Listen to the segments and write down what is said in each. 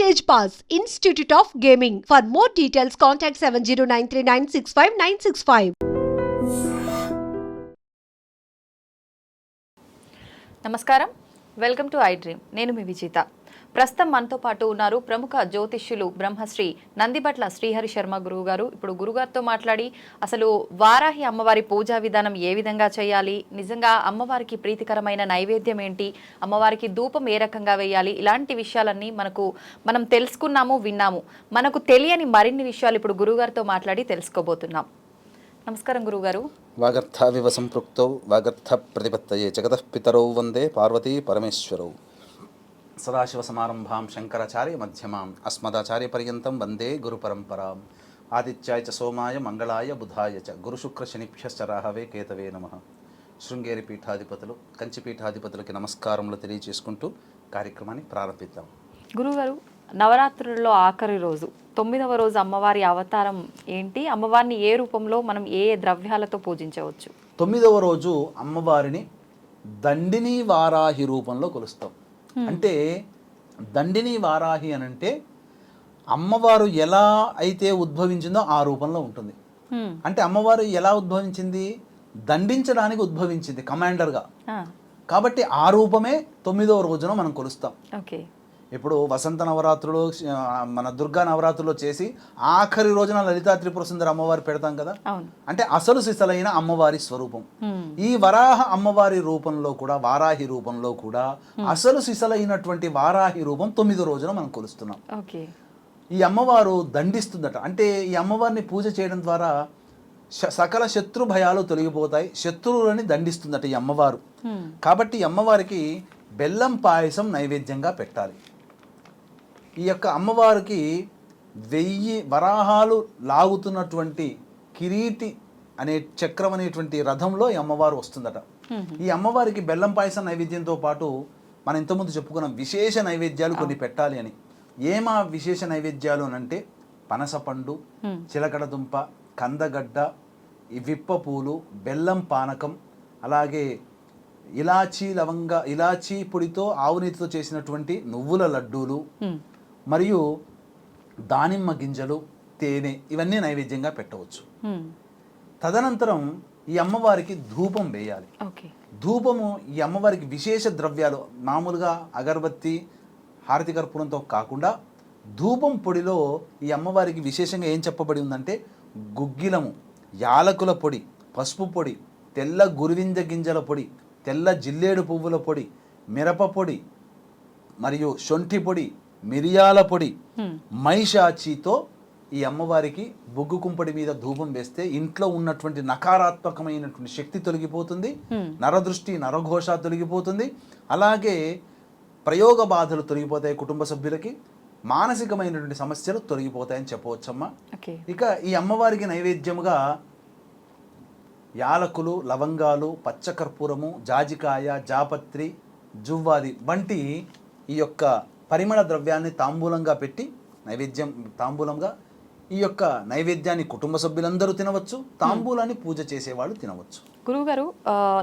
Stage pass institute of gaming for more details contact seven zero nine three nine six five nine six five నమస్కారం. Welcome to I dream నేను మీ విజేత. ప్రస్తుతం మనతో పాటు ఉన్నారు ప్రముఖ జ్యోతిష్యులు బ్రహ్మశ్రీ నందిబట్ల శ్రీహరి శర్మ గురువు గారు ఇప్పుడు గురుగారితో మాట్లాడి అసలు వారాహి అమ్మవారి పూజా విధానం ఏ విధంగా చేయాలి? నిజంగా అమ్మవారికి ప్రీతికరమైన నైవేద్యం ఏంటి? అమ్మవారికి ధూపం ఏ రకంగా వేయాలి? ఇలాంటి విషయాలన్నీ మనకు మనం తెలుసుకున్నాము విన్నాము. మనకు తెలియని మరిన్ని విషయాలు ఇప్పుడు గురుగారితో మాట్లాడి తెలుసుకోబోతున్నాం. నమస్కారం గురుగారు వాగర్థావివ సంపృక్తౌ వాగర్థ ప్రతిపత్తయే జగతః పితరౌ వందే పార్వతీ పరమేశ్వరౌ. సదాశివసమారంభాం శంకరాచార్య మధ్యమాం అస్మదాచార్యపర్యంతం వందే గురుపరంపరాం. ఆదిత్యాయ చ సోమాయ మంగళాయ బుధాయ చ గురుశుక్రశనిభ్యశ్చ రాహవే కేతవే నమ. శృంగేరి పీఠాధిపతులు కంచి పీఠాధిపతులకి నమస్కారములు తెలియజేసుకుంటూ కార్యక్రమాన్ని ప్రారంభిద్దాం. గురుగారు నవరాత్రుల్లో ఆఖరి రోజు తొమ్మిదవ రోజు అమ్మవారి అవతారం ఏంటి? అమ్మవారిని ఏ రూపంలో మనం ఏ ఏ ద్రవ్యాలతో పూజించవచ్చు? తొమ్మిదవ రోజు అమ్మవారిని దండిని వారాహి రూపంలో కొలుస్తాం. అంటే దండిని వారాహి అని అంటే అమ్మవారు ఎలా అయితే ఉద్భవించిందో ఆ రూపంలో ఉంటుంది. అంటే అమ్మవారు ఎలా ఉద్భవించింది? దండించడానికి ఉద్భవించింది కమాండర్గా కాబట్టి ఆ రూపమే తొమ్మిదవ రోజున మనం కొలుస్తాం. ఇప్పుడు వసంత నవరాత్రులు మన దుర్గా నవరాత్రుల్లో చేసి ఆఖరి రోజున లలితా త్రిపుర సుందరి అమ్మవారు పెడతాం కదా? అంటే అసలు సిసలైన అమ్మవారి స్వరూపం. ఈ వరాహ అమ్మవారి రూపంలో కూడా వారాహి రూపంలో కూడా అసలు సిసలైనటువంటి వారాహి రూపం తొమ్మిదో రోజున మనం కొలుస్తున్నాం. ఈ అమ్మవారు దండిస్తుందట. అంటే ఈ అమ్మవారిని పూజ చేయడం ద్వారా సకల శత్రు భయాలు తొలగిపోతాయి శత్రువులని దండిస్తుందట ఈ అమ్మవారు. కాబట్టి ఈ అమ్మవారికి బెల్లం పాయసం నైవేద్యంగా పెట్టాలి. ఈ యొక్క అమ్మవారికి వెయ్యి వరాహాలు లాగుతున్నటువంటి కిరీటి అనే చక్రం అనేటువంటి రథంలో ఈ అమ్మవారు వస్తుందట. ఈ అమ్మవారికి బెల్లం పాయసం నైవేద్యంతో పాటు మనం ఇంతకుముందు చెప్పుకున్న విశేష నైవేద్యాలు కొన్ని పెట్టాలి అని ఏమా విశేష నైవేద్యాలు అని అంటే పనసపండు. చిలకడదుంప కందగడ్డ విప్ప పూలు బెల్లం పానకం అలాగే ఇలాచీ లవంగ ఇలాచీ పొడితో ఆవునీతితో చేసినటువంటి నువ్వుల లడ్డూలు. మరియు దానిమ్మ గింజలు తేనె ఇవన్నీ నైవేద్యంగా పెట్టవచ్చు. తదనంతరం ఈ అమ్మవారికి ధూపం వేయాలి. ధూపము ఈ అమ్మవారికి విశేష ద్రవ్యాలు మామూలుగా అగరబత్తి హారతి కర్పూరంతో కాకుండా ధూపం పొడిలో ఈ అమ్మవారికి విశేషంగా ఏం చెప్పబడి ఉందంటే గుగ్గిలము యాలకుల పొడి పసుపు పొడి తెల్ల గురువింజ గింజల పొడి తెల్ల జిల్లేడు పువ్వుల పొడి మిరప పొడి మరియు శొంఠి పొడి మిరియాల పొడి. మైషాచితో ఈ అమ్మవారికి బొగ్గు కుంపడి మీద ధూపం వేస్తే ఇంట్లో ఉన్నటువంటి నకారాత్మకమైనటువంటి శక్తి తొలగిపోతుంది. నరదృష్టి నరఘోష తొలగిపోతుంది అలాగే ప్రయోగ బాధలు తొలగిపోతాయి కుటుంబ సభ్యులకి మానసికమైనటువంటి సమస్యలు తొలగిపోతాయని చెప్పవచ్చమ్మా ఇక ఈ అమ్మవారికి నైవేద్యముగా యాలకులు లవంగాలు పచ్చకర్పూరము జాజికాయ జాపత్రి జువ్వాది వంటి ఈ యొక్క పరిమళ ద్రవ్యాన్ని తాంబూలంగా పెట్టి నైవేద్యం తాంబూలంగా ఈ యొక్క నైవేద్యాన్ని కుటుంబ సభ్యులందరూ తినవచ్చు తాంబూలాన్ని పూజ చేసేవాళ్ళు తినవచ్చు. గురువుగారు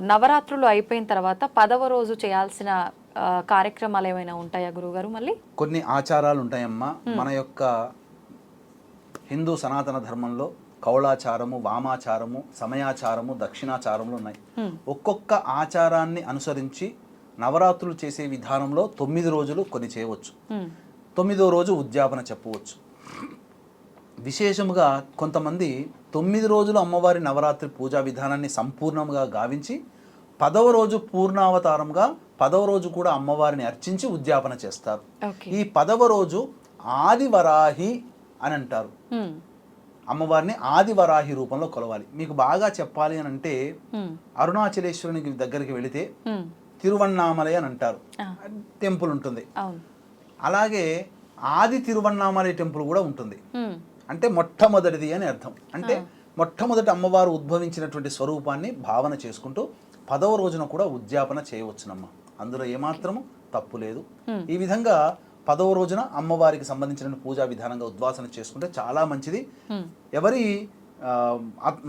నవరాత్రులు అయిపోయిన తర్వాత పదవ రోజు చేయాల్సిన కార్యక్రమాలు ఏమైనా ఉంటాయా గురువుగారు మళ్ళీ? కొన్ని ఆచారాలు ఉంటాయమ్మా. మన యొక్క హిందూ సనాతన ధర్మంలో కౌళాచారము వామాచారము సమయాచారము దక్షిణాచారములు ఉన్నాయి. ఒక్కొక్క ఆచారాన్ని అనుసరించి నవరాత్రులు చేసే విధానంలో తొమ్మిది రోజులు కొన్ని చేయవచ్చు. తొమ్మిదో రోజు ఉద్యాపన చెప్పవచ్చు విశేషముగా కొంతమంది తొమ్మిది రోజులు అమ్మవారి నవరాత్రి పూజా విధానాన్ని సంపూర్ణంగా గావించి పదవ రోజు పూర్ణావతారంగా పదవ రోజు కూడా అమ్మవారిని అర్చించి ఉద్యాపన చేస్తారు ఈ పదవ రోజు ఆదివరాహి అని అంటారు. అమ్మవారిని ఆదివరాహి రూపంలో కొలవాలి మీకు బాగా చెప్పాలి అని అంటే. అరుణాచలేశ్వరునికి దగ్గరికి వెళితే. తిరువన్నామలై అని అంటారు. టెంపుల్ ఉంటుంది. అలాగే ఆది తిరువన్నామలై టెంపుల్ కూడా ఉంటుంది. అంటే మొట్టమొదటిది అని అర్థం. అంటే మొట్టమొదటి అమ్మవారు ఉద్భవించినటువంటి స్వరూపాన్ని భావన చేసుకుంటూ పదవ రోజున కూడా ఉద్యాపన చేయవచ్చునమ్మ. అందులో ఏమాత్రము తప్పు లేదు. ఈ విధంగా పదవ రోజున అమ్మవారికి సంబంధించిన పూజా విధానంగా ఉద్వాసన చేసుకుంటే చాలా మంచిది. ఎవరి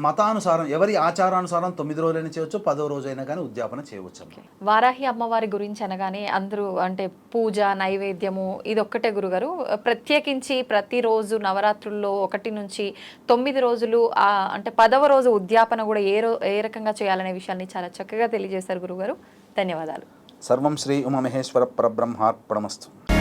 మతానుసారం ఎవరి ఆచారానుసారం తొమ్మిది రోజులైనా చేయవచ్చు పదో రోజైనా కానీ ఉద్యాపన చేయవచ్చు. వారాహి అమ్మవారి గురించి అనగానే అందరూ అంటే పూజ నైవేద్యము ఇది ఒక్కటే గురుగారు. ప్రత్యేకించి ప్రతిరోజు నవరాత్రుల్లో ఒకటి నుంచి తొమ్మిది రోజులు ఆ అంటే పదవ రోజు ఉద్యాపన కూడా ఏ రో ఏ రకంగా చేయాలనే విషయాన్ని చాలా చక్కగా తెలియజేశారు గురుగారు. ధన్యవాదాలు. సర్వం శ్రీ ఉమామహేశ్వర పరబ్రహ్మార్పణమస్తు.